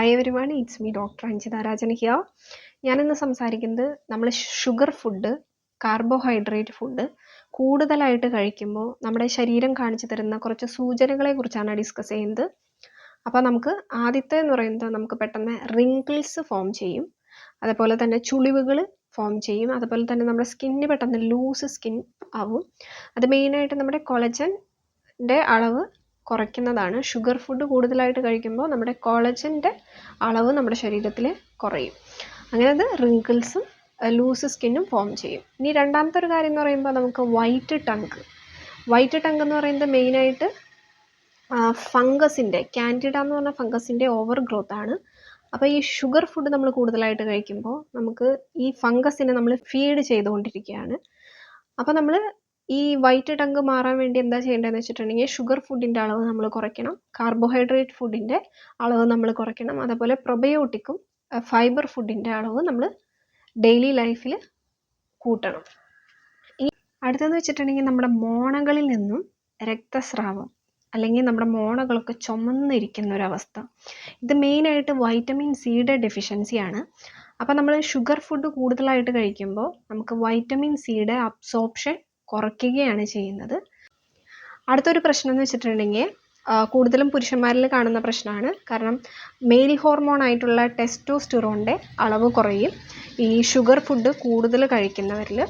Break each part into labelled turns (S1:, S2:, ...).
S1: Hi everyone it's me doctor Anjitha Rajan here ഞാനിന്ന് സംസാരിക്കുന്നത് നമ്മൾ ഷുഗർ ഫുഡ് കാർബോഹൈഡ്രേറ്റ് ഫുഡ് കൂടുതലായിട്ട് കഴിക്കുമ്പോൾ നമ്മുടെ ശരീരം കാണിച്ചു തരുന്ന കുറച്ച് സൂചനകളെ കുറിച്ചാണ് ഡിസ്കസ് ചെയ്യുന്നത്. അപ്പോൾ നമുക്ക് ആദ്യത്തെ എന്ന് പറയുന്നത് നമുക്ക് പെട്ടെന്ന് റിങ്കിൾസ് ഫോം ചെയ്യും. അതുപോലെ തന്നെ ചുളിവുകൾ ഫോം ചെയ്യും. അതുപോലെ തന്നെ നമ്മുടെ സ്കിന്നിന് പെട്ടെന്ന് ലൂസ് സ്കിൻ ആവും. അത് മെയിനായിട്ട് നമ്മുടെ കൊളജന്റെ അളവ് കുറയ്ക്കുന്നതാണ്. ഷുഗർ ഫുഡ് കൂടുതലായിട്ട് കഴിക്കുമ്പോൾ നമ്മുടെ കോളജന്റെ അളവ് നമ്മുടെ ശരീരത്തിൽ കുറയും. അങ്ങനെ അത് റിങ്കിൾസും ലൂസ് സ്കിന്നും ഫോം ചെയ്യും. ഇനി രണ്ടാമത്തെ ഒരു കാര്യം എന്ന് പറയുമ്പോൾ നമുക്ക് വൈറ്റ് ടങ്ക് വൈറ്റ് ടങ്ക് എന്ന് പറയുന്നത് മെയിനായിട്ട് ഫംഗസിന്റെ കാൻഡിഡ എന്ന് പറഞ്ഞ ഫംഗസിന്റെ ഓവർ ഗ്രോത്ത് ആണ്. അപ്പോൾ ഈ ഷുഗർ ഫുഡ് നമ്മൾ കൂടുതലായിട്ട് കഴിക്കുമ്പോൾ നമുക്ക് ഈ ഫംഗസിനെ നമ്മൾ ഫീഡ് ചെയ്തുകൊണ്ടിരിക്കുകയാണ്. അപ്പോൾ നമ്മൾ ഈ വൈറ്റ് ടങ്ക് മാറാൻ വേണ്ടി എന്താ ചെയ്യേണ്ടതെന്ന് വെച്ചിട്ടുണ്ടെങ്കിൽ ഷുഗർ ഫുഡിന്റെ അളവ് നമ്മൾ കുറയ്ക്കണം. കാർബോഹൈഡ്രേറ്റ് ഫുഡിന്റെ അളവ് നമ്മൾ കുറയ്ക്കണം. അതേപോലെ പ്രൊബയോട്ടിക്കും ഫൈബർ ഫുഡിന്റെ അളവ് നമ്മൾ ഡെയിലി ലൈഫിൽ കൂട്ടണം. ഇനി അടുത്തെന്ന് വെച്ചിട്ടുണ്ടെങ്കിൽ നമ്മുടെ മോണകളിൽ നിന്നും രക്തസ്രാവം അല്ലെങ്കിൽ നമ്മുടെ മോണകളൊക്കെ ചുമന്നിരിക്കുന്ന ഒരവസ്ഥ ഇത് മെയിനായിട്ട് വൈറ്റമിൻ സിയുടെ ഡെഫിഷ്യൻസിയാണ് അപ്പോൾ നമ്മൾ ഷുഗർ ഫുഡ് കൂടുതലായിട്ട് കഴിക്കുമ്പോൾ നമുക്ക് വൈറ്റമിൻ സിയുടെ അബ്സോർപ്ഷൻ കുറയ്ക്കുകയാണ് ചെയ്യുന്നത്. അടുത്തൊരു പ്രശ്നം എന്ന് വെച്ചിട്ടുണ്ടെങ്കിൽ കൂടുതലും പുരുഷന്മാരിൽ കാണുന്ന പ്രശ്നമാണ്. കാരണം മെയിൽ ഹോർമോൺ ആയിട്ടുള്ള ടെസ്റ്റോസ്റ്റിറോണിന്റെ അളവ് കുറയും. ഈ ഷുഗർ ഫുഡ് കൂടുതൽ കഴിക്കുന്നവരിൽ.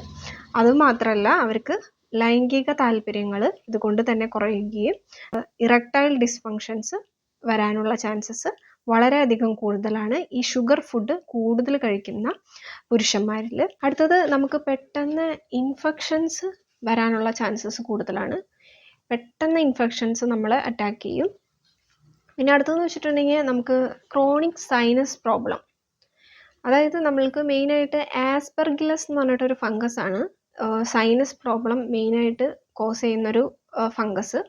S1: അതുമാത്രമല്ല അവർക്ക് ലൈംഗിക താല്പര്യങ്ങൾ ഇതുകൊണ്ട് തന്നെ കുറയുകയും ഇറക്ടൈൽ ഡിസ്ഫങ്ഷൻസ് വരാനുള്ള ചാൻസസ് വളരെയധികം കൂടുതലാണ് ഈ ഷുഗർ ഫുഡ് കൂടുതൽ കഴിക്കുന്ന പുരുഷന്മാരിൽ. അടുത്തത് നമുക്ക് പെട്ടെന്ന് ഇൻഫെക്ഷൻസ് വരാനുള്ള ചാൻസസ് കൂടുതലാണ്. പെട്ടെന്ന് ഇൻഫെക്ഷൻസ് നമ്മൾ അറ്റാക്ക് ചെയ്യും. പിന്നെ അടുത്തതെന്ന് വെച്ചിട്ടുണ്ടെങ്കിൽ നമുക്ക് ക്രോണിക് സൈനസ് പ്രോബ്ലം അതായത് നമ്മൾക്ക് മെയിനായിട്ട് ആസ്പെർഗിലസ് എന്ന് പറഞ്ഞിട്ടൊരു ഫംഗസ് ആണ്. സൈനസ് പ്രോബ്ലം മെയിനായിട്ട് കോസ് ചെയ്യുന്നൊരു ഫംഗസ്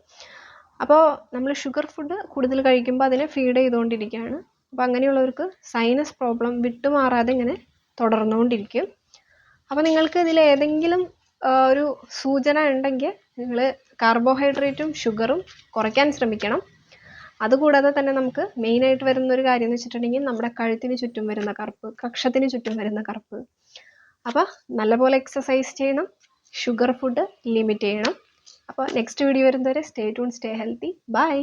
S1: അപ്പോൾ നമ്മൾ ഷുഗർ ഫുഡ് കൂടുതൽ കഴിക്കുമ്പോൾ അതിനെ ഫീഡ് ചെയ്തുകൊണ്ടിരിക്കുകയാണ്. അപ്പോൾ അങ്ങനെയുള്ളവർക്ക് സൈനസ് പ്രോബ്ലം വിട്ടുമാറാതെ ഇങ്ങനെ തുടർന്നുകൊണ്ടിരിക്കും. അപ്പോൾ നിങ്ങൾക്ക് ഇതിൽ ഏതെങ്കിലും ഒരു സൂചന ഉണ്ടെങ്കിൽ നിങ്ങൾ കാർബോഹൈഡ്രേറ്റും ഷുഗറും കുറയ്ക്കാൻ ശ്രമിക്കണം. അതുകൂടാതെ തന്നെ നമുക്ക് മെയിനായിട്ട് വരുന്ന ഒരു കാര്യം എന്ന് വെച്ചിട്ടുണ്ടെങ്കിൽ നമ്മുടെ കഴുത്തിന് ചുറ്റും വരുന്ന കറുപ്പ് കക്ഷത്തിന് ചുറ്റും വരുന്ന കറുപ്പ്. അപ്പോൾ നല്ലപോലെ എക്സസൈസ് ചെയ്യണം ഷുഗർ ഫുഡ് ലിമിറ്റ് ചെയ്യണം. അപ്പോൾ നെക്സ്റ്റ് വീഡിയോ വരുന്നവരെ stay tune stay healthy bye